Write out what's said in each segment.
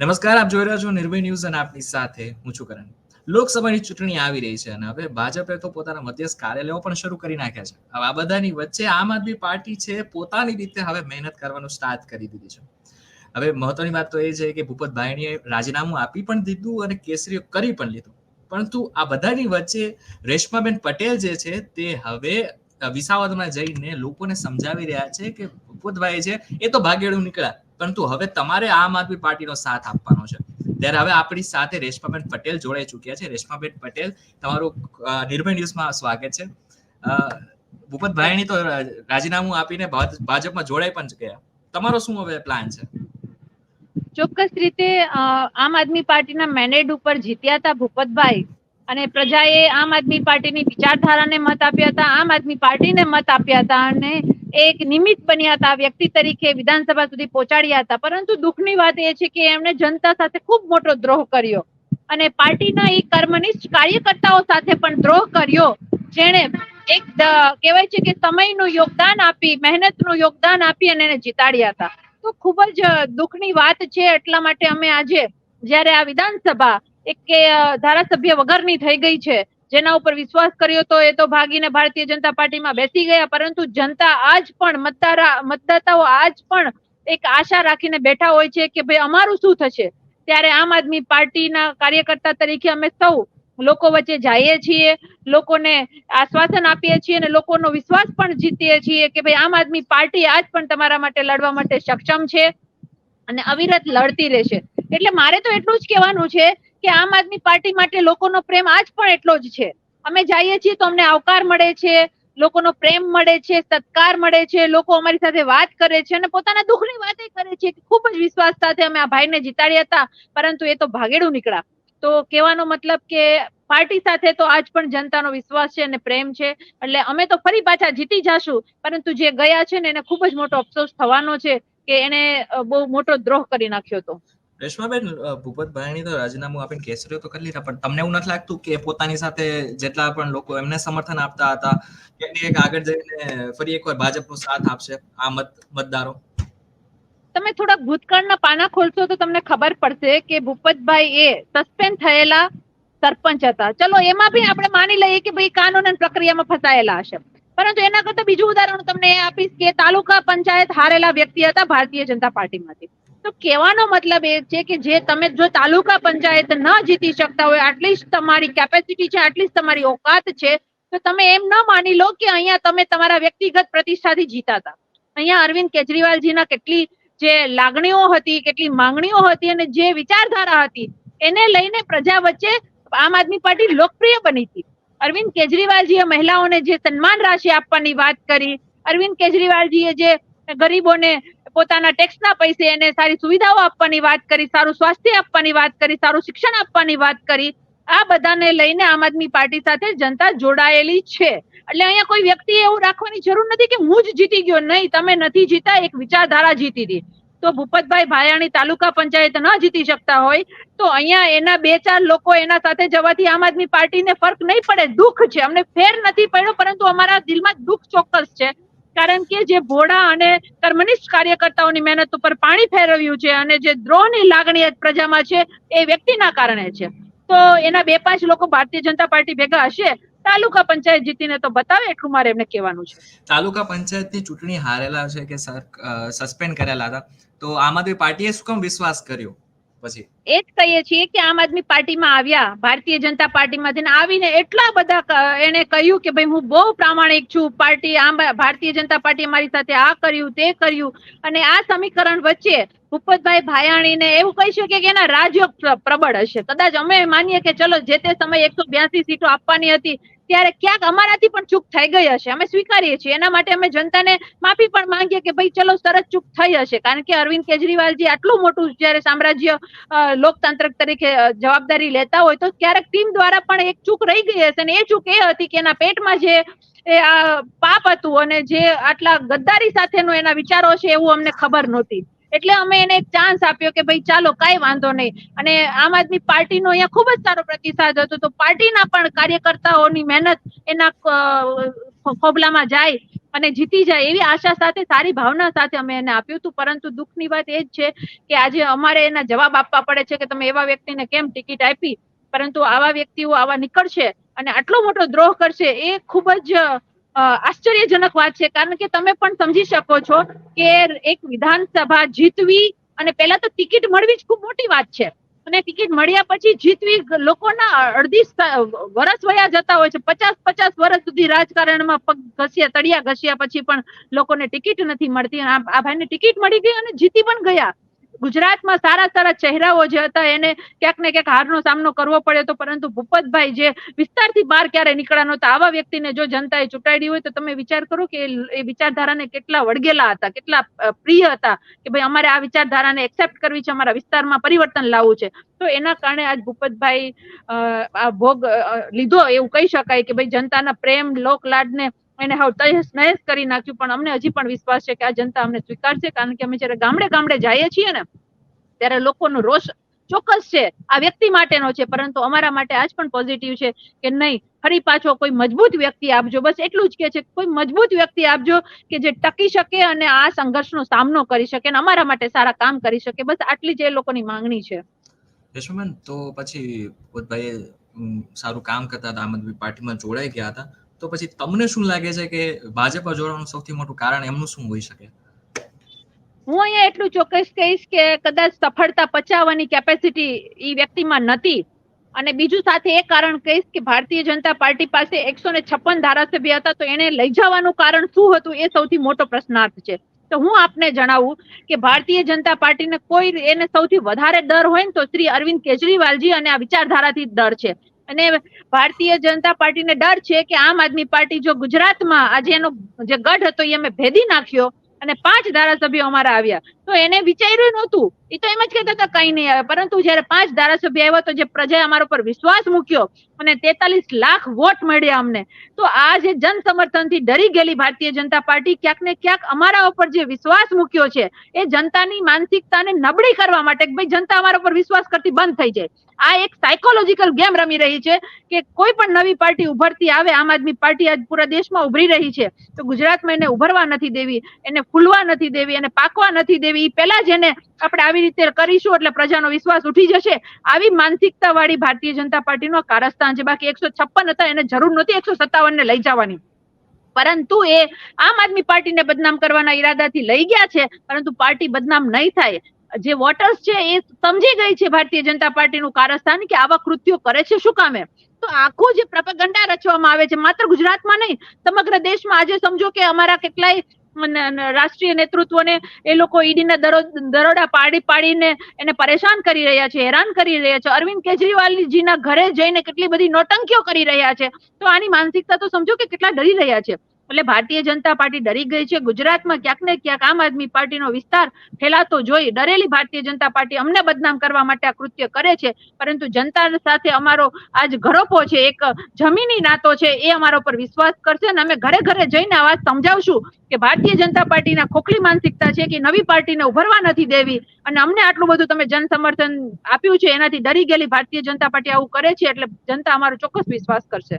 નમસ્કાર, આપ જોઈ રહ્યા છો નિર્ભય ન્યૂઝ અને આપની સાથે હું છું કરણ. લોકસભાની ચૂંટણી આવી રહી છે અને હવે ભાજપે તો પોતાના મધ્યસ્થ કાર્યાલયો પણ શરૂ કરી નાખ્યા છે. હવે આ બધાની વચ્ચે આમ આદમી પાર્ટી છે પોતાની રીતે હવે મહેનત કરવાનું સ્ટાર્ટ કરી દીધી છે. હવે મહત્વની વાત તો એ છે કે ભૂપતભાઈણીએ રાજીનામું આપી પણ દીધું અને કેસરીઓ કરી પણ લીધું. પરંતુ આ બધાની વચ્ચે રેશમાબેન પટેલ જે છે તે હવે વિસાવદમાં જઈને લોકોને સમજાવી રહ્યા છે કે ભૂપતભાઈ છે એ તો ભાગેડું નીકળ્યા. પરંતુ હવે તમારે આમ આદમી પાર્ટીનો સાથ આપવાનો છે. ત્યારે હવે આપણી સાથે રેશમાબેન પટેલ જોડાઈ ચૂક્યા છે. રેશમાબેન પટેલ, તમારું નિર્ભય ન્યૂઝમાં સ્વાગત છે. ભૂપતભાઈની તો રાજીનામું આપીને ભાજપમાં જોડાઈ પણ ગયા. તમારો શું હવે પ્લાન છે? ચોક્કસ રીતે આમ આદમી પાર્ટીના મેનેડ ઉપર જીત્યા હતા ભૂપતભાઈ અને પ્રજાએ આમ આદમી પાર્ટીની વિચારધારાને મત આપ્યા હતા, આમ આદમી પાર્ટીને મત આપ્યા હતા અને એક નિમિત્ત બન્યા હતા વ્યક્તિ તરીકે વિધાનસભા સુધી પહોંચાડ્યા હતા. પરંતુ દુઃખની વાત એ છે કે એમણે જનતા સાથે ખૂબ મોટો દ્રોહ કર્યો અને પાર્ટીના એ કર્મનિષ્ઠ કાર્યકર્તાઓ સાથે પણ દ્રોહ કર્યો, જેણે એક કહેવાય છે કે સમયનું યોગદાન આપી, મહેનતનું યોગદાન આપી અને એને જીતાડ્યા હતા. તો ખૂબ જ દુઃખની વાત છે, એટલા માટે અમે આજે જ્યારે આ વિધાનસભા એક કે ધારાસભ્ય વગરની થઈ ગઈ છે જેના ઉપર વિશ્વાસ કર્યો તો એ તો ભાગીને ભારતીય જનતા પાર્ટીમાં બેસી ગયા, પરંતુ જનતા આજ પણ મતદાતાઓ આજ પણ એક આશા રાખીને બેઠા હોય છે કે ભાઈ અમારું શું થશે? ત્યારે આમ આદમી પાર્ટીના કાર્યકર્તા તરીકે અમે સૌ લોકો વચ્ચે જઈએ છીએ, લોકોને આશ્વાસન આપીએ છીએ અને લોકોનો વિશ્વાસ પણ જીતીએ છીએ કે ભાઈ આમ આદમી પાર્ટી આજ પણ તમારા માટે લડવા માટે સક્ષમ છે અને અવિરત લડતી રહેશે. એટલે મારે તો એટલું જ કહેવાનું છે કે આમ આદમી પાર્ટી માટે લોકોનો પ્રેમ આજ પણ એટલો જ છે. અમે જઈએ છીએ તો અમને આવકાર મળે છે, લોકોનો પ્રેમ મળે છે, સત્કાર મળે છે, લોકો અમારી સાથે વાત કરે છે અને પોતાના દુઃખની વાતે કરે છે ખૂબ જ વિશ્વાસ સાથે અમે આ ભાઈને જીતાડ્યા હતા, પરંતુ એ તો ભાગેડું નીકળ્યા. તો કહેવાનો મતલબ કે પાર્ટી સાથે તો આજ પણ જનતાનો વિશ્વાસ છે અને પ્રેમ છે, એટલે અમે તો ફરી પાછા જીતી જાશું, પરંતુ જે ગયા છે ને એને ખૂબ જ મોટો અફસોસ થવાનો છે કે એને બહુ મોટો દ્રોહ કરી નાખ્યો હતો. રેશમાબેન ભૂપત ભૂપતભાઈની તો રાજીનામું આપીને કેસરીઓ તો કરી લીધા, પણ તમને એવું નથી લાગતું કે પોતાની સાથે જેટલા પણ લોકો એમને સમર્થન આપતા હતા, કે એક આગળ જઈને ફરી એકવાર ભાજપનો સાથ આપશે આ મત, મતદારો? તમે થોડાક ભૂતકાળના પાના ખોલશો તો તમને ખબર પડશે કે ભૂપતભાઈ એ સસ્પેન્ડ થયેલા સરપંચ હતા. ચલો, એમાં બી આપણે માની લઈએ કે ભાઈ કાનૂન પ્રક્રિયામાં ફસાયેલા હશે. પરંતુ એના કરતા બીજું ઉદાહરણ તમને એ આપીશ કે તાલુકા પંચાયત હારેલા વ્યક્તિ હતા ભારતીય જનતા પાર્ટીમાંથી. તો કહેવાનો મતલબ એ છે કે જે તમે જો તાલુકા પંચાયત ન જીતી શકતા હોય આટલી તમારી કેપેસિટી છે આટલી જ તમારી ઓકાત છે, તો તમે એમ ન માની લો કે અહીંયા તમે તમારા વ્યક્તિગત પ્રતિષ્ઠાથી જીતા હતા અહીંયા અરવિંદ કેજરીવાલજીના કેટલી જે લાગણીઓ હતી, કેટલી માંગણીઓ હતી અને જે વિચારધારા હતી, એને લઈને પ્રજા વચ્ચે આમ આદમી પાર્ટી લોકપ્રિય બની હતી. અરવિંદ કેજરીવાલજીએ મહિલાઓને જે સન્માન રાશિ આપવાની વાત કરી, અરવિંદ કેજરીવાલજીએ જે ગરીબોને પોતાના ટેક્સના પૈસે એને સારી સુવિધાઓ આપવાની વાત કરી, સારું સ્વાસ્થ્ય આપવાની વાત કરી, સારું શિક્ષણ આપવાની વાત કરી, આ બધાને લઈને આમ આદમી પાર્ટી સાથે જનતા જોડાયેલી છે. એટલે અહીંયા કોઈ વ્યક્તિએ એવું રાખવાની જરૂર નથી કે હું જ જીતી ગયો. નહીં, તમે નથી જીતા, એક વિચારધારા જીતી હતી. તો ભૂપતભાઈ ભાયાણી તાલુકા પંચાયત ન જીતી શકતા હોય, તો અહીંયા એના બે ચાર લોકો એના સાથે જવાથી આમ આદમી પાર્ટીને ફરક નહીં પડે. દુઃખ છે. અમને ફેર નથી પડ્યો, પરંતુ અમારા દિલમાં દુઃખ ચોક્કસ છે. કારણ કે જે ભોળા અને કર્મનિષ્ઠ કાર્યકર્તાઓની મહેનત ઉપર પાણી ફેરવ્યું છે અને જે દ્રોહની લાગણી પ્રજામાં છે એ વ્યક્તિના કારણે છે. તો એના બે પાંચ લોકો ભારતીય જનતા પાર્ટી ભેગા હશે, તાલુકા પંચાયત જીતીને તો બતાવે એટલું મારે એમને કહેવાનું છે. તાલુકા પંચાયતની ચૂંટણી હારેલા છે કે સસ્પેન્ડ કરેલા હતા તો આમ આદમી પાર્ટીએ શું કેમ વિશ્વાસ કર્યો? પછી? એ જ કહીએ છીએ કે આમ આદમી પાર્ટીમાં આવ્યા, ભારતીય જનતા પાર્ટીમાંથી આવીને એટલા બધા એને કહ્યું કે ભાઈ હું બહુ પ્રામાણિક છું, પાર્ટી આમ ભારતીય જનતા પાર્ટી મારી સાથે આ કર્યું, તે કર્યું. અને આ સમીકરણ વચ્ચે ભૂપતભાઈ ભાયાણીને એવું કહી શકીએ કે એના રાજયોગ પ્રબળ હશે. કદાચ અમે માનીએ કે ચલો જે તે સમયે એકસો બ્યાસી સીટો આપવાની હતી ત્યારે ક્યાંક અમારાથી પણ ચૂક થઈ ગઈ હશે. અમે સ્વીકારીએ છીએ. એના માટે અમે જનતાને માફી પણ માંગીએ કે ભાઈ ચલો સરસ ચૂક થઈ હશે. કારણ કે અરવિંદ કેજરીવાલજી આટલું મોટું જ્યારે સામ્રાજ્ય લોકતાંત્રિક તરીકે જવાબદારી લેતા હોય તો ક્યારેક ટીમ દ્વારા પણ એક ચૂક રહી ગઈ હશે. અને એ ચૂક એ હતી કે એના પેટમાં જે, એ, આ પાપ હતું અને જે આટલા ગદ્દારી સાથેનો એના વિચારો છે એવું અમને ખબર નહોતી. એટલે અમે એને ચાન્સ આપ્યો કે ભાઈ ચાલો કાંઈ વાંધો નહીં. અને આમ આદમી પાર્ટીનો અહીંયા ખૂબ જ સારો પ્રતિસાદ હતો. તો પાર્ટીના પણ કાર્યકર્તાઓની મહેનત એના ખોબલામાં જાય અને જીતી જાય એવી આશા સાથે, સારી ભાવના સાથે અમે એને આપ્યું હતું. પરંતુ દુઃખની વાત એ જ છે કે આજે અમારે એના જવાબ આપવા પડે છે કે તમે એવા વ્યક્તિને કેમ ટિકિટ આપી? પરંતુ આવા વ્યક્તિઓ આવા નીકળશે અને આટલો મોટો દ્રોહ કરશે એ ખૂબ જ આશ્ચર્યજનક વાત છે, કારણ કે તમે પણ સમજી શકો છો કે એક વિધાનસભા જીતવી અને પહેલા તો ટિકિટ મળવી જ ખૂબ મોટી વાત છે. અને ટિકિટ મળ્યા પછી જીતવી લોકોના અડધી વર્ષ વયા જતા હોય છે. પચાસ પચાસ વર્ષ સુધી રાજકારણમાં પગ ઘસ્યા, તળિયા ઘસ્યા પછી પણ લોકોને ટિકિટ નથી મળતી. આ ભાઈને ટિકિટ મળી ગઈ અને જીતી પણ ગયા. ગુજરાતમાં સારા સારા ચહેરાઓ જે હતા એને ક્યાંક ને ક્યાંક હારનો સામનો કરવો પડ્યો હતો પરંતુ ભૂપતભાઈ જે વિસ્તારથી બહાર ક્યારે નીકળ્યા નહોતા, આવા વ્યક્તિને જો જનતાએ ચૂંટાડી હોય તો તમે વિચાર કરો કે એ- વિચારધારાને કેટલા વળગેલા હતા, કેટલા પ્રિય હતા કે ભાઈ અમારે આ વિચારધારાને એક્સેપ્ટ કરવી છે, અમારા વિસ્તારમાં પરિવર્તન લાવવું છે. તો એના કારણે આજ ભૂપતભાઈ આ ભોગ લીધો એવું કહી શકાય કે ભાઈ જનતાના પ્રેમ લોક લાડને એને હાવ તહેસ નહેસ કરી નાખ્યું, પણ અમને હજી પણ વિશ્વાસ છે કે આ જનતા અમને સ્વીકારશે, કારણ કે અમે જયારે ગામડે ગામડે જઈએ છીએ ને, ત્યારે લોકોનો રોષ ચોક્કસ છે. આ વ્યક્તિ માટેનો છે, પરંતુ અમારા માટે આજ પણ પોઝિટિવ છે કે નહીં, ફરી પાછો કોઈ મજબૂત વ્યક્તિ આપજો. બસ એટલું જ કે છે, કોઈ મજબૂત વ્યક્તિ આપજો કે જે ટકી શકે અને આ સંઘર્ષનો સામનો કરી શકે અને અમારા માટે સારા કામ કરી શકે. બસ આટલી જ એ લોકોની માંગણી છે. રેશમાબેન તો પછી ભૂપતભાઈએ સારું કામ કરતા હતા આમ પાર્ટીમાં જોડાઈ ગયા હતા. તો પછી તમને શું લાગે છે કે ભાજપમાં જોડાવાનું સૌથી મોટું કારણ એમનું શું હોઈ શકે? હું અહીંયા એટલું ચોક્કસ કહીશ કે કદાચ સફળતા પચાવવાની કેપેસિટી એ વ્યક્તિમાં નથી. અને બીજું સાથે એ કારણ કહીશ કે ભારતીય જનતા પાર્ટી પાસે એકસો ને છપ્પન ધારાસભ્ય હતા, તો એને લઈ જવાનું કારણ શું હતું એ સૌથી મોટો પ્રશ્નાર્થ છે. તો હું આપને જણાવું કે ભારતીય જનતા પાર્ટીને કોઈ એને સૌથી વધારે ડર હોય ને તો શ્રી અરવિંદ કેજરીવાલજી અને આ વિચારધારાથી ડર છે. અને ભારતીય જનતા પાર્ટીને ડર છે કે આમ આદમી પાર્ટી જો ગુજરાતમાં આજે એનો જે ગઢ હતો એ અમે ભેદી નાખ્યો અને પાંચ ધારાસભ્યો અમારા આવ્યા. તો એને વિચાર્યું નહોતું. એ તો એમ જ કહેતા હતા, કઈ નહીં આવે. પરંતુ જયારે પાંચ ધારાસભ્ય આવ્યા તો જે પ્રજાએ અમારા પર વિશ્વાસ મૂક્યો અને તેતાલીસ લાખ વોટ મળ્યા અમને, તો આ જે જન સમર્થનથી ડરી ગયેલી ભારતીય જનતા પાર્ટી ક્યાંક ને ક્યાંક અમારા ઉપર જે વિશ્વાસ મૂક્યો છે, એ જનતાની માનસિકતાને નબળી કરવા માટે કે ભાઈ, જનતા અમારા પર વિશ્વાસ કરતી બંધ થઈ જાય. આ એક સાયકોલોજીકલ ગેમ રમી રહી છે કે કોઈ પણ નવી પાર્ટી ઉભરતી આવે, આમ આદમી પાર્ટી આજ પૂરા દેશમાં ઉભરી રહી છે, તો ગુજરાતમાં એને ઉભરવા નથી દેવી, એને ફૂલવા નથી દેવી, એને પાકવા નથી દેવી ઈ પેલા જેને આપણે આવી રીતે કરીશું એટલે પ્રજાનો વિશ્વાસ ઉઠી જશે. આવી માનસિકતા વાળી ભારતીય જનતા પાર્ટીનો કારસ્તાન છે. બાકી એકસો છપ્પન હતા, એને જરૂર નહોતી એકસો સત્તાવન ને લઈ જવાની. પરંતુ એ આમ આદમી પાર્ટીને બદનામ કરવાના ઈરાદાથી લઈ ગયા છે, પરંતુ પાર્ટી બદનામ નહીં થાય. જે વોટર્સ છે એ સમજી ગઈ છે ભારતીય જનતા પાર્ટીનું કારસ્થાન કે આવા કૃત્યો કરે છે શું કામે? તો આખું જે પ્રપગંડા રચવામાં આવે છે, માત્ર ગુજરાતમાં નહીં, સમગ્ર દેશમાં આજે સમજો કે અમારા કેટલાય રાષ્ટ્રીય નેતૃત્વને એ લોકો ઈડીના દરો- દરોડા પાડી, પાડીને એને પરેશાન કરી રહ્યા છે, હેરાન કરી રહ્યા છે. અરવિંદ કેજરીવાલજીના ઘરે જઈને કેટલી બધી નોટંકીઓ કરી રહ્યા છે. તો આની માનસિકતા તો સમજો કે કેટલા ડરી રહ્યા છે. એટલે ભારતીય જનતા પાર્ટી ડરી ગઈ છે. ગુજરાતમાં ક્યાંક ને ક્યાંક આમ આદમી પાર્ટીનો વિસ્તાર ફેલાતો જોઈ ડરેલી ભારતીય જનતા પાર્ટી અમને બદનામ કરવા માટે આ કૃત્ય કરે છે. પરંતુ જનતા સાથે અમારો આજ ઘરોપો છે, એક જમીની નાતો છે, એ અમારા પર વિશ્વાસ કરશે અને અમે ઘરે ઘરે જઈને આ વાત સમજાવશું કે ભારતીય જનતા પાર્ટીના ખોખલી માનસિકતા છે કે નવી પાર્ટીને ઉભરવા નથી દેવી. અને અમને આટલું બધું તમે જન સમર્થન આપ્યું છે, એનાથી ડરી ગયેલી ભારતીય જનતા પાર્ટી આવું કરે છે, એટલે જનતા અમારો ચોક્કસ વિશ્વાસ કરશે.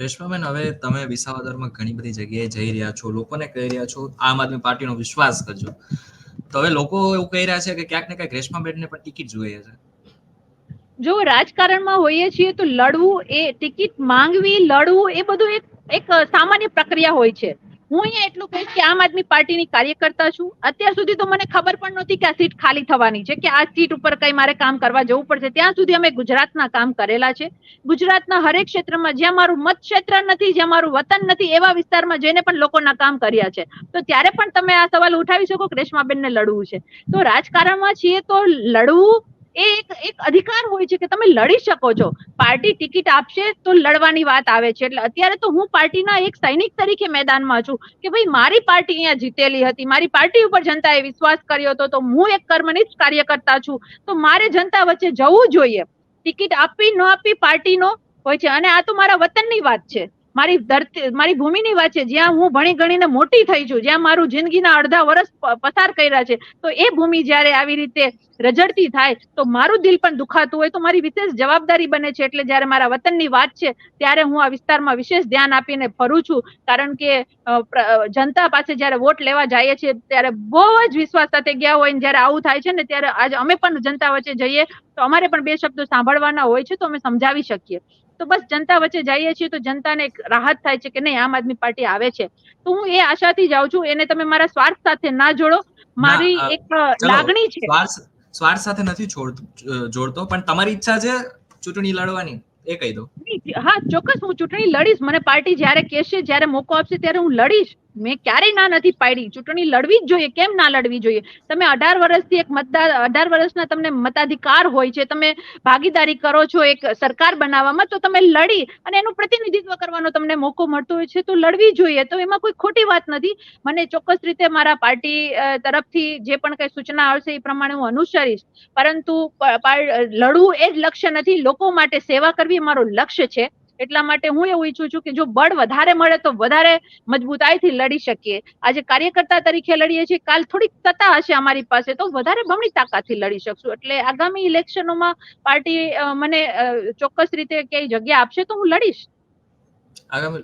રેશમાબેન હવે તમે વિસાવદરમાં ઘણી બધી જગ્યાએ જઈ રહ્યા છો, લોકોને કહી રહ્યા છો, આમ આદમી પાર્ટીનો વિશ્વાસ કરજો. તો હવે લોકો એવું કહી રહ્યા છે કે ક્યાંક ને ક્યાંક રેશમાબેનને પણ ટિકિટ જોઈએ છે. જો રાજકારણમાં હોઈએ છીએ તો લડવું એ ટિકિટ માંગવી, લડવું એ બધું એક એક સામાન્ય પ્રક્રિયા હોય છે. હું અહીંયા એટલું કહીશ કે આમ આદમી પાર્ટીની કાર્યકર્તા છું. અત્યાર સુધી તો મને ખબર પણ નહોતી કે આ સીટ ખાલી થવાની છે, કે આ સીટ ઉપર કઈ મારે કામ કરવા જવું પડશે. ત્યાં સુધી અમે ગુજરાતના કામ કરેલા છે. ગુજરાતના હરેક ક્ષેત્રમાં જ્યાં મારું મત ક્ષેત્ર નથી, જ્યાં મારું વતન નથી, એવા વિસ્તારમાં જઈને પણ લોકોના કામ કર્યા છે. તો ત્યારે પણ તમે આ સવાલ ઉઠાવી શકો કે રેશમાબેનને લડવું છે. તો રાજકારણમાં છીએ તો લડવું એ એક એક અધિકાર હોય છે કે તમે લડી શકો છો. પાર્ટી ટિકિટ આપશે તો લડવાની વાત આવે છે. એટલે અત્યારે તો હું પાર્ટીના એક સૈનિક તરીકે મેદાનમાં છું કે ભાઈ મારી પાર્ટી અહીંયા જીતેલી હતી. મારી પાર્ટી ઉપર જનતાએ વિશ્વાસ કર્યો હતો, તો હું એક કર્મનિષ્ઠ કાર્યકર્તા છું. તો મારે જનતા વચ્ચે જવું જોઈએ. ટિકિટ આપવી, ન આપવી પાર્ટીનો હોય છે. અને આ તો મારા વતનની વાત છે. મારી ધરતી, મારી ભૂમિની વાત છે જ્યાં હું ભણી ગણીને મોટી થઈ છું, જ્યાં મારું જિંદગીના અડધા વર્ષ પસાર કર્યા છે, તો એ ભૂમિ જ્યારે આવી રીતે રજડતી થાય, તો મારું દિલ પણ દુખાતું હોય, તો મારી વિશેષ જવાબદારી બને છે, એટલે જ્યારે મારા વતનની વાત છે, ત્યારે હું આ વિસ્તારમાં વિશેષ ધ્યાન આપીને ફરું છું, કારણ કે જનતા પાસે જ્યારે વોટ લેવા જઈએ છીએ ત્યારે બહુ જ વિશ્વાસ સાથે ગયા હોય ને જ્યારે આવું થાય છે ને ત્યારે આજે અમે પણ જનતા વચ્ચે જઈએ, તો અમારે પણ બે શબ્દો સાંભળવાના હોય છે, તો અમે સમજાવી શકીએ. તો બસ જનતા વચ્ચે જઈએ છીએ તો જનતાને એક રાહત થાય છે કે નહીં આમ આદમી પાર્ટી આવે છે. તો હું એ આશાથી જાઉં છું એને તમે મારા સ્વાર્થ સાથે ના જોડો. મારી એક લાગણી છે. સ્વાર્થ સ્વાર્થ સાથે નથી જોડતો પણ તમારી ઈચ્છા છે ચૂંટણી લડવાની એ કહી દો. હા ચોક્કસ હું ચૂંટણી લડીશ. મને પાર્ટી જ્યારે કહેશે જ્યારે મોકો આપશે ત્યારે હું લડીશ. મેં ક્યારેય ના નથી પાડી. ચૂંટણી લડવી જ જોઈએ. કેમ ના લડવી જોઈએ? તમે અઢાર વર્ષથી એક મતદાર, અઢાર વર્ષના તમને મતાધિકાર હોય છે, તમે ભાગીદારી કરો છો એક સરકાર બનાવવામાં, તો તમે લડી અને એનું પ્રતિનિધિત્વ કરવાનો તમને મોકો મળતો હોય છે, તો લડવી જોઈએ. તો એમાં કોઈ ખોટી વાત નથી. મને ચોક્કસ રીતે મારા પાર્ટી તરફથી જે પણ કઈ સૂચના આવશે એ પ્રમાણે હું અનુસરીશ. પરંતુ લડવું એ જ લક્ષ્ય નથી. લોકો માટે સેવા કરવી મારું લક્ષ્ય છે. એટલા માટે હું એવું ઈચ્છું છું કે જો બળ વધારે મળે તો વધારે મજબૂતાઈથી લડી શકીએ. આજે કાર્યકર્તા તરીકે લડીએ છીએ, કાલ થોડીક સત્તા હશે અમારી પાસે, તો વધારે બમણી તાકાતથી લડી શકશું. એટલે આગામી ઇલેક્શનોમાં પાર્ટી મને ચોક્કસ રીતે ક્યાંય જગ્યા આપશે તો હું લડીશ. આગામી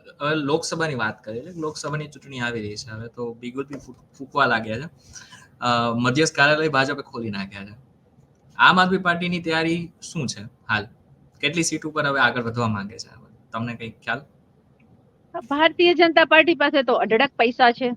લોકસભાની વાત કરીએ એટલે લોકસભાની ચૂંટણી આવી રહી છે. હવે તો બી ફૂંકવા લાગ્યા છે. મધ્યસ્થ કાર્યાલય ભાજપે ખોલી નાખ્યા છે. આમ આદમી પાર્ટીની તૈયારી શું છે હાલ? કેટલી સીટ ઉપર હવે આગળ વધવા માંગે છે? તમને કઈ ખ્યાલ? ભારતીય જનતા પાર્ટી પાસે તો અઢળક પૈસા છે.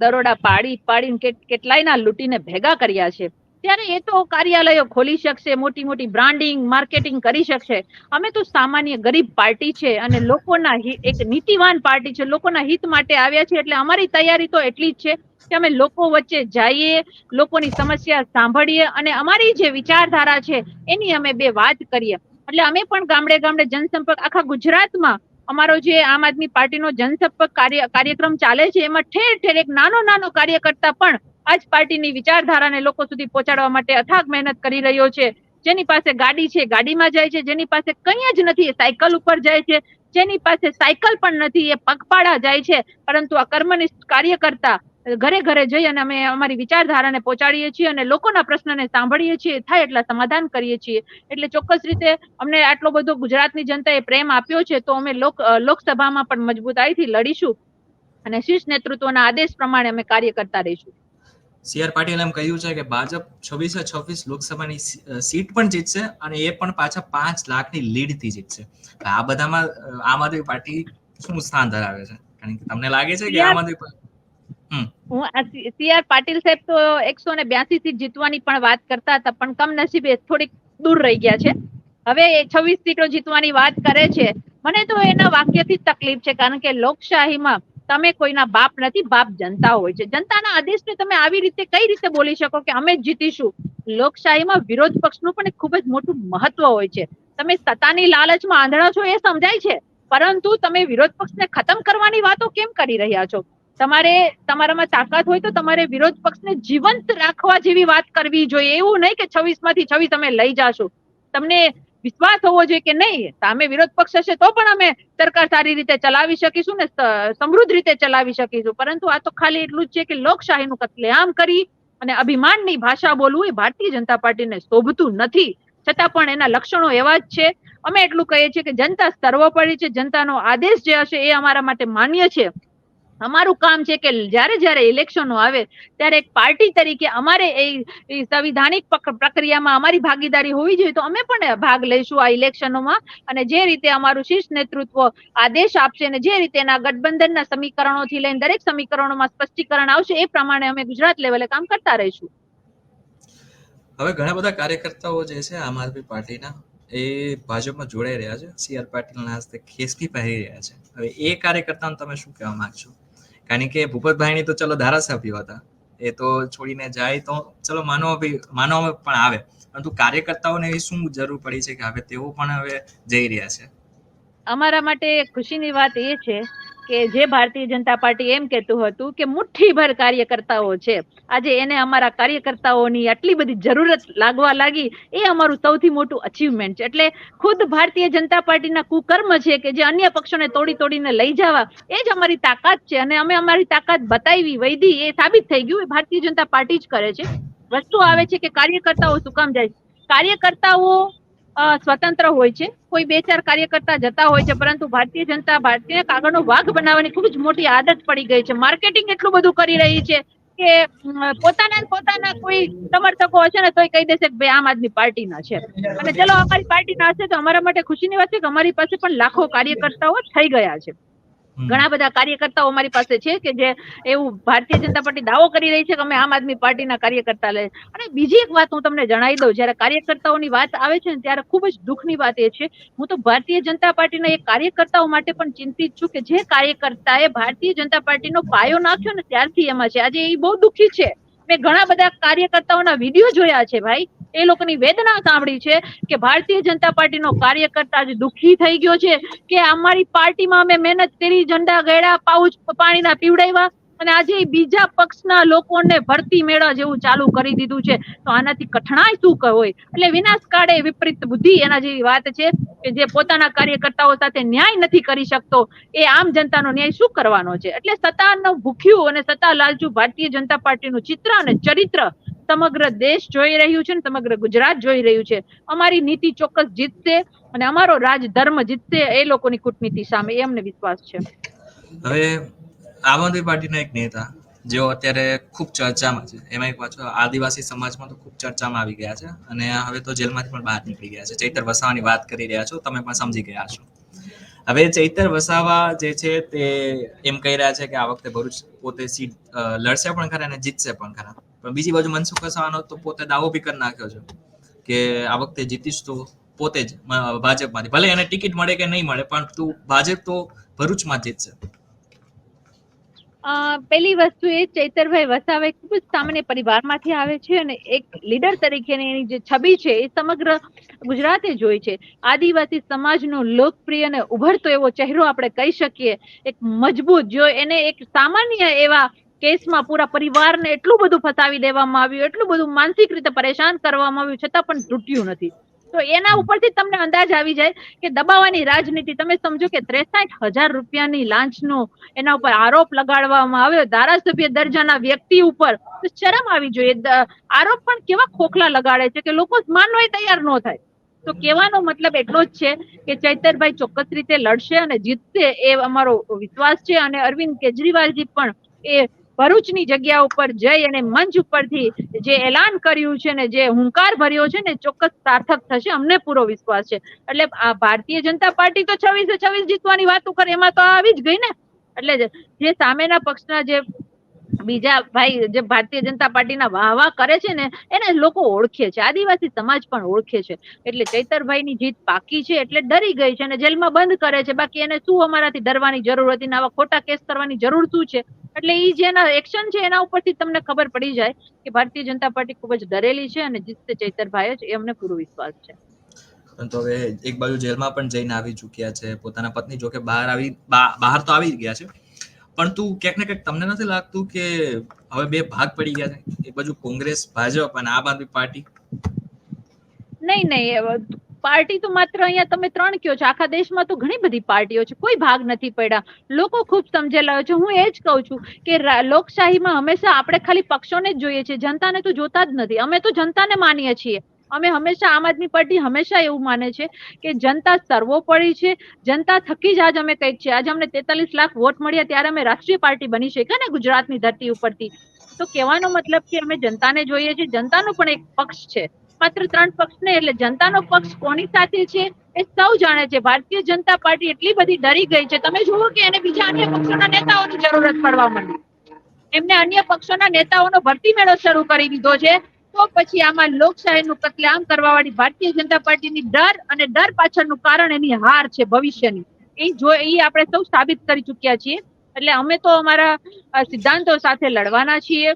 દરોડા પાડી પાડીને કેટ- કેટલાયના લૂંટીને ભેગા કર્યા છે. ત્યારે એ તો કાર્યાલયો ખોલી શકશે, મોટી મોટી બ્રાન્ડિંગ, માર્કેટિંગ કરી શકશે. અમે તો સામાન્ય ગરીબ પાર્ટી છે અને લોકોના એક નીતિવાન પાર્ટી છે. લોકોના હિત માટે આવ્યા છે એટલે અમારી તૈયારી તો એટલી જ છે કે અમે લોકો વચ્ચે જઈએ, લોકોની સમસ્યા સાંભળીએ અને અમારી જે વિચારધારા છે એની અમે બે વાત કરીએ. એટલે અમે પણ ગામડે ગામડે જનસંપર્ક, આખા ગુજરાતમાં અમારો જે આમ આદમી પાર્ટીનો જનસંપર્ક કાર્ય, કાર્યક્રમ ચાલે છે, એમાં ઠેર ઠેર એક નાનો નાનો કાર્યકર્તા પણ આજ પાર્ટીની વિચારધારાને લોકો સુધી પહોંચાડવા માટે અથાગ મહેનત કરી રહ્યો છે. જેની પાસે ગાડી છે, ગાડીમાં જાય છે, જેની પાસે કંઈ જ નથી સાયકલ ઉપર જાય છે, જેની પાસે સાયકલ પણ નથી, એ પગપાળા જાય છે. પરંતુ આ કર્મનિષ્ઠ કાર્યકર્તા ઘરે ઘરે જઈ અને અમે અમારી વિચારધારાને પહોંચાડીએ છીએ અને લોકોના પ્રશ્નને સાંભળીએ છીએ થાય એટલા સમાધાન કરીએ છીએ. એટલે ચોક્કસ રીતે અમને આટલો બધો ગુજરાતની જનતાએ પ્રેમ આપ્યો છે તો અમે લોક લોકસભામાં પણ મજબૂતાઈથી લડીશું અને શીર્ષ નેતૃત્વના આદેશ પ્રમાણે અમે કાર્ય કરતા રહીશું. સીઆર પાટીલ એમ કહ્યું છે કે ભાજપ છવ્વીસે છવ્વીસ લોકસભાની સી- સીટ પણ જીતશે અને એ પણ પાછા પાંચ લાખની લીડથી જીતશે. આ બધામાં આમ આદમી પાર્ટી શું સ્થાન ધરાવે છે? કારણ કે તમને લાગે છે કે આમ આદમી હું સી આર પાટીલ સાહેબ તો એકસો ને બ્યાસી સીટ જીતવાની પણ વાત કરતા હતા, પણ કમનસીબે થોડીક દૂર રહી ગયા છે. હવે એ છવ્વીસ સીટો જીતવાની વાત કરે છે. મને તો એના વાક્યથી તકલીફ છે, કારણ કે લોકશાહીમાં તમે કોઈના બાપ નથી, બાપ જનતા હોય છે. જનતાના આદેશને તમે આવી રીતે કઈ રીતે બોલી શકો કે અમે જીતીશું? લોકશાહીમાં વિરોધ પક્ષનું પણ ખૂબ જ મોટું મહત્વ હોય છે. તમે સત્તાની લાલચમાં આંધળા છો એ સમજાય છે. પરંતુ તમે વિરોધ પક્ષને ખતમ કરવાની વાતો કેમ કરી રહ્યા છો? તમારે તમારામાં તાકાત હોય તો તમારે વિરોધ પક્ષને જીવંત રાખવા જેવી વાત કરવી જોઈએ. એવું નહીં કે છવ્વીસમાંથી છવ્વીસ અમે લઈ જાશું. તમને વિશ્વાસ હોવો જોઈએ કે નહીં? સામે વિરોધ પક્ષ હશે તો પણ અમે સરકાર સારી રીતે ચલાવી શકીશું ને સમૃદ્ધ રીતે ચલાવી શકીશું. પરંતુ આ તો ખાલી એટલું જ છે કે લોકશાહીનું કતલેઆમ કરી અને અભિમાનની ભાષા બોલવું એ ભારતીય જનતા પાર્ટીને શોભતું નથી. છતાં પણ એના લક્ષણો એવા જ છે. અમે એટલું કહીએ છીએ કે જનતા સર્વોપરી છે. જનતાનો આદેશ જે હશે એ અમારા માટે માન્ય છે. અમારું કામ છે કે જ્યારે જ્યારે ઇલેક્શનો આવે, ત્યારે એક પાર્ટી તરીકે અમારે એ સંવિધાનિક પ્રક્રિયામાં અમારી ભાગીદારી હોવી જોઈએ તો અમે પણ ભાગ લઈશું આ ઇલેક્શનોમાં અને જે રીતે અમારું શીર્ષ નેતૃત્વ આદેશ આપશે અને જે રીતે ગઠબંધનના સમીકરણોથી લઈને દરેક સમીકરણોમાં સ્પષ્ટીકરણ આવશે એ પ્રમાણે અમે ગુજરાત લેવલે કામ કરતા રહીશું. હવે ઘણા બધા કાર્યકર્તાઓ જે છે આમ આદમી પાર્ટીના એ ભાજપમાં જોડાઈ રહ્યા છે. સી પાટીલના હસ્તે ખેસકી પહેરી રહ્યા છે. હવે એ કાર્યકર્તાને તમે શું કહેવા માંગશો? કારણ કે ભૂપતભાઈની તો ચલો ધારાસભ્ય હતા. એ તો છોડીને જાય તો ચલો માનવ ભી, માનવ પણ આવે. પરંતુ કાર્યકર્તાઓને એવી શું જરૂર પડી છે કે હવે તેઓ પણ હવે જઈ રહ્યા છે? અમારા માટે ખુશીની વાત એ છે કે જે ભારતીય જનતા પાર્ટી એમ કહેતું હતું કે મુઠ્ઠીભર કાર્યકર્તાઓ છે. આજે એને અમારા કાર્યકર્તાઓની આટલી બધી જરૂરત લાગવા લાગી, એ અમારું સૌથી મોટું અચીવમેન્ટ છે. એટલે ખુદ ભારતીય જનતા પાર્ટીના કુકર્મ છે કે જે અન્ય પક્ષોને તોડી તોડીને લઈ જવા, એ જ અમારી તાકાત છે અને અમે અમારી તાકાત બતાવી, વૈધી, એ સાબિત થઈ ગયું. એ ભારતીય જનતા પાર્ટી જ કરે છે. વસ્તુ આવે છે કે કાર્યકર્તાઓ શું કામ જાય? કાર્યકર્તાઓ સ્વતંત્ર હોય છે. કોઈ બે ચાર કાર્યકર્તા જતા હોય છે, પરંતુ ભારતીય જનતા ભારતીય કાગળનો વાઘ બનાવવાની ખૂબ જ મોટી આદત પડી ગઈ છે. માર્કેટિંગ એટલું બધું કરી રહી છે કે પોતાના પોતાના કોઈ સમર્થકો હશે ને તોય કહી દેશે કે ભાઈ આમ આદમી પાર્ટીના છે. અને ચલો અમારી પાર્ટીના હશે તો અમારા માટે ખુશીની વાત છે કે અમારી પાસે પણ લાખો કાર્યકર્તાઓ થઈ ગયા છે. ઘણા બધા કાર્યકર્તાઓ અમારી પાસે છે કે જે એવું ભારતીય જનતા પાર્ટી દાવો કરી રહી છે કે અમે આમ આદમી પાર્ટીના કાર્યકર્તા લે અને બીજી એક વાત હું તમને જણાવી દઉં, જ્યારે કાર્યકર્તાઓની વાત આવે છે ને, ત્યારે ખૂબ જ દુઃખની વાત એ છે. હું તો ભારતીય જનતા પાર્ટીના એ કાર્યકર્તાઓ માટે પણ ચિંતિત છું કે જે કાર્યકર્તાએ ભારતીય જનતા પાર્ટીનો પાયો નાખ્યો ને, ત્યારથી એમાં છે. આજે એ બહુ દુઃખી છે. મેં ઘણા બધા કાર્યકર્તાઓના વીડિયો જોયા છે ભાઈ. એ લોકોની વેદના સાંભળી છે કે ભારતીય જનતા પાર્ટીનો કાર્યકર્તા જ દુઃખી થઈ ગયો છે કે અમારી પાર્ટીમાં અમે મહેનત કરી, ઝંડા ગળ્યા, પાઉચ પાણીના પીવડાવ્યા અને આજે બીજા પક્ષના લોકોને ભરતી મેળા જેવું ચાલુ કરી દીધું છે. તો આનાથી કઠણાઈ શું હોય? એટલે વિનાશ કાળે વિપરીત બુદ્ધિ એના જેવી વાત છે કે જે પોતાના કાર્યકર્તાઓ સાથે ન્યાય નથી કરી શકતો, એ આમ જનતાનો ન્યાય શું કરવાનો છે? એટલે સત્તાનો ભૂખ્યું અને સત્તા લાલચું ભારતીય જનતા પાર્ટીનું ચિત્ર અને ચરિત્ર સમગ્ર દેશ જોઈ રહ્યું છે ને સમગ્ર ગુજરાત જોઈ રહ્યું છે. અમારી નીતિ ચોક્કસ જીતશે અને અમારો રાજધર્મ જીતશે એ લોકોની કૂટનીતિ સામે, એ વિશ્વાસ છે. હવે આમ આદમી પાર્ટીના એક નેતા, જેઓ અત્યારે ખૂબ ચર્ચામાં છે, એમાં એક પાછો આદિવાસી સમાજમાં તો ખૂબ ચર્ચામાં આવી ગયા છે અને હવે તો જેલમાંથી પણ બહાર નીકળી ગયા છે. ચૈતર વસાવાની વાત કરી રહ્યા છો, તમે પણ સમજી ગયા છો હવે ચૈતર વસાવા જે છે તે એમ કહી રહ્યા છે કે આ વખતે ભરૂચ પોતે સીટ લડશે પણ ખરા અને જીતશે પણ ખરા. પણ બીજી બાજુ મનસુખ વસાવાનો તો પોતે દાવો બી કરી નાખ્યો છે કે આ વખતે જીતીશ તો પોતે જ ભાજપમાંથી. ભલે એને ટિકિટ મળે કે નહીં મળે, પણ તું ભાજપ તો ભરૂચમાં જીતશે. પહેલી વસ્તુ એ ચૈતરભાઈ વસાવા ખૂબ જ સામાન્ય પરિવારમાંથી આવે છે અને એક લીડર તરીકેની એની જે છબી છે એ સમગ્ર ગુજરાતે જોઈ છે. આદિવાસી સમાજનો લોકપ્રિય અને ઉભરતો એવો ચહેરો આપણે કહી શકીએ. એક મજબૂત, જો એને એક સામાન્ય એવા કેસમાં પૂરા પરિવારને એટલું બધું ફસાવી દેવામાં આવ્યું, એટલું બધું માનસિક રીતે પરેશાન કરવામાં આવ્યું, છતાં પણ તૂટ્યું નથી. તો એના ઉપરથી તમને અંદાજ આવી જાય કે દબાવવાની રાજનીતિ, તમે સમજો કે ત્રેસાઠ હજાર રૂપિયાની લાંચનો એના ઉપર આરોપ લગાડવામાં આવ્યો. ધારાસભ્ય દરજાના વ્યક્તિ ઉપર તો શરમ આવી જોઈએ. આરોપ પણ કેવા ખોખલા લગાડે છે કે લોકો માનવા તૈયાર ન થાય. તો કહેવાનો મતલબ એટલો જ છે કે ચૈતરભાઈ ચોક્કસ રીતે લડશે અને જીતશે એ અમારો વિશ્વાસ છે અને અરવિંદ કેજરીવાલજી પણ એ ભરૂચની જગ્યા ઉપર જઈ અને મંચ ઉપરથી જે એલાન કર્યું છે ને જે હુંકાર ભર્યો છે ને ચોક્કસ સાર્થક થશે, અમને પૂરો વિશ્વાસ છે. એટલે આ ભારતીય જનતા પાર્ટી તો છવ્વીસે છવ્વીસ જીતવાની વાતો કરે એમાં તો આવી જ ગઈ ને. એટલે જે સામેના પક્ષના જે બીજા ભાઈ, જે ભારતીય જનતા પાર્ટીના વાહ વાહ કરે છે ને, એને લોકો ઓળખે છે. આદિવાસી સમાજ પણ ઓળખે છે. એટલે ચૈતરભાઈની જીત પાકી છે, એટલે ડરી ગઈ છે અને જેલમાં બંધ કરે છે. બાકી એને શું અમારાથી ડરવાની જરૂર હતી ને આવા ખોટા કેસ કરવાની જરૂર શું છે? એટલે એ જેના એક્શન છે એના ઉપરથી તમને ખબર પડી જાય કે ભારતીય જનતા પાર્ટી ખૂબ જ ડરેલી છે અને જીતશે ચૈતરભાઈ જ એ અમને પૂરો વિશ્વાસ છે. તો હવે એક બાજુ જેલમાં પણ જઈને આવી ચૂક્યા છે પોતાના પત્ની જોકે બહાર આવી બહાર તો આવી જ ગયા છે પરંતુ ક્યાંક ને ક્યાંક તમને નથી લાગતું કે હવે બે ભાગ પડી ગયા છે? એક બાજુ કોંગ્રેસ ભાજપ અને આમ આદમી પાર્ટી? નહીં નહીં પાર્ટી તો માત્ર અહીંયા તમે ત્રણ કયો છો. આખા દેશમાં તો ઘણી બધી પાર્ટીઓ છે. કોઈ ભાગ નથી પડ્યા. લોકો ખૂબ સમજેલા છે. હું એ જ કહું છું કે લોકશાહીમાં હંમેશા આપણે ખાલી પક્ષોને જ જોઈએ છીએ. જનતાને તો જોતા જ નથી. અમે તો જનતાને માનીએ છીએ. અમે હંમેશા આમ આદમી પાર્ટી હંમેશા એવું માને છે કે જનતા સર્વોપરી છે. જનતા થકી જ આજ અમે કંઈક છે આજે અમને તેતાલીસ લાખ વોટ મળ્યા ત્યારે અમે રાષ્ટ્રીય પાર્ટી બની શક્યા ને ગુજરાતની ધરતી ઉપરથી. તો કહેવાનો મતલબ કે અમે જનતાને જોઈએ છીએ. જનતાનો પણ એક પક્ષ છે. માત્ર ત્રણ પક્ષ ને એટલે જનતાનો પક્ષ કોની સાથે છે એ સૌ જાણે છે. ભારતીય જનતા પાર્ટી એટલી બધી ડરી ગઈ છે. તમે જુઓ કે એને બીજા અન્ય પક્ષોના નેતાઓની જરૂરત પડવા માંડી. એમને અન્ય પક્ષોના નેતાઓનો ભરતી મેળો શરૂ કરી દીધો છે. તો પછી આમાં લોકશાહીનું કતલેઆમ કરવા વાળી ભારતીય જનતા પાર્ટીની ડર અને ડર પાછળનું કારણ એની હાર છે ભવિષ્યની. એ જો એ આપણે સૌ સાબિત કરી ચુક્યા છીએ. એટલે અમે તો અમારા સિદ્ધાંતો સાથે લડવાના છીએ.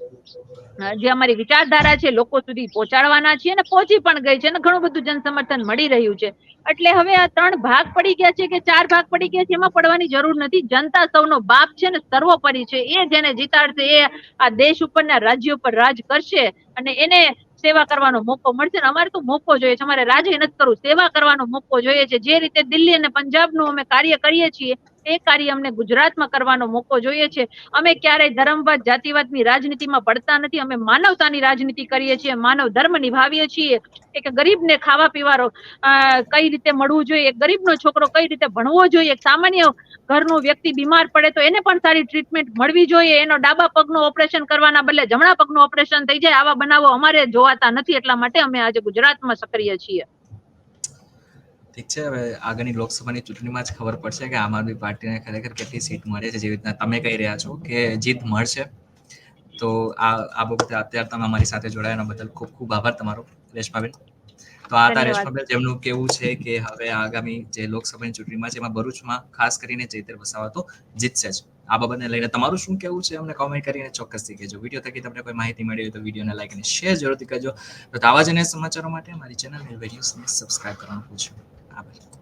જે અમારી વિચારધારા છે, લોકો સુધી પહોંચાડવાના છીએ અને પહોંચી પણ ગઈ છે અને ઘણું બધું જન સમર્થન મળી રહ્યું છે. એટલે હવે આ ત્રણ ભાગ પડી ગયા છે કે ચાર ભાગ પડી ગયા છે, એમાં પડવાની જરૂર નથી. જનતા સૌનો બાપ છે ને સર્વોપરી છે. એ જેને જીતાડશે, એ આ દેશ ઉપરના રાજ્યો પર રાજ કરશે અને એને સેવા કરવાનો મોકો મળશે ને અમારે તો મોકો જોઈએ છે. અમારે રાજે નથી કરવું. સેવા કરવાનો મોકો જોઈએ છે. જે રીતે દિલ્હી અને પંજાબનું અમે કાર્ય કરીએ છીએ એ કાર્ય અમને ગુજરાતમાં કરવાનો મોકો જોઈએ છે. અમે ક્યારેય ધર્મવાદ, જાતિવાદની રાજનીતિમાં પડતા નથી. અમે માનવતાની રાજનીતિ કરીએ છીએ, માનવ ધર્મ નિભાવીએ છીએ. એક ગરીબને ખાવા પીવાનો કઈ રીતે મળવું જોઈએ? એક ગરીબનો છોકરો કઈ રીતે ભણવો જોઈએ? એક સામાન્ય ઘરનો વ્યક્તિ બીમાર પડે તો એને પણ સારી ટ્રીટમેન્ટ મળવી જોઈએ. એનો ડાબા પગનું ઓપરેશન કરવાના બદલે જમણા પગનું ઓપરેશન થઈ જાય. આવા બનાવો અમારે જોવાતા નથી. એટલા માટે અમે આજે ગુજરાતમાં સક્રિય છીએ. ઠીક છે હવે આગળની લોકસભાની ચૂંટણીમાં જ ખબર પડશે કે આમ આદમી પાર્ટીને ખરેખર કેટલી સીટ મળે છે જેવી રીતના તમે કહી રહ્યા છો કે જીત મળશે. તો આ આ બાબતે અત્યારે તમે અમારી સાથે જોડાયા બદલ ખૂબ ખૂબ આભાર તમારો રેશમાબેન. તો આ હતા. રેશમાબેન જેમનું કેવું છે કે હવે આગામી જે લોકસભાની ચૂંટણીમાં છે એમાં ભરૂચમાં ખાસ કરીને ચૈતર વસાવા તો જીતશે જ. આ બાબતને લઈને તમારું શું કેવું છે અમને કોમેન્ટ કરીને ચોક્કસથી કહેજો. વીડિયો થકી તમને કોઈ માહિતી મળી હોય તો વિડીયોને લાઈક અને શેર જરૂરથી કરજો. તો આવા જ સમાચારો માટે અમારી ચેનલ નિર્ભય ન્યૂઝને સબસ્ક્રાઇબ કરવાનું પૂછ્યું આભાર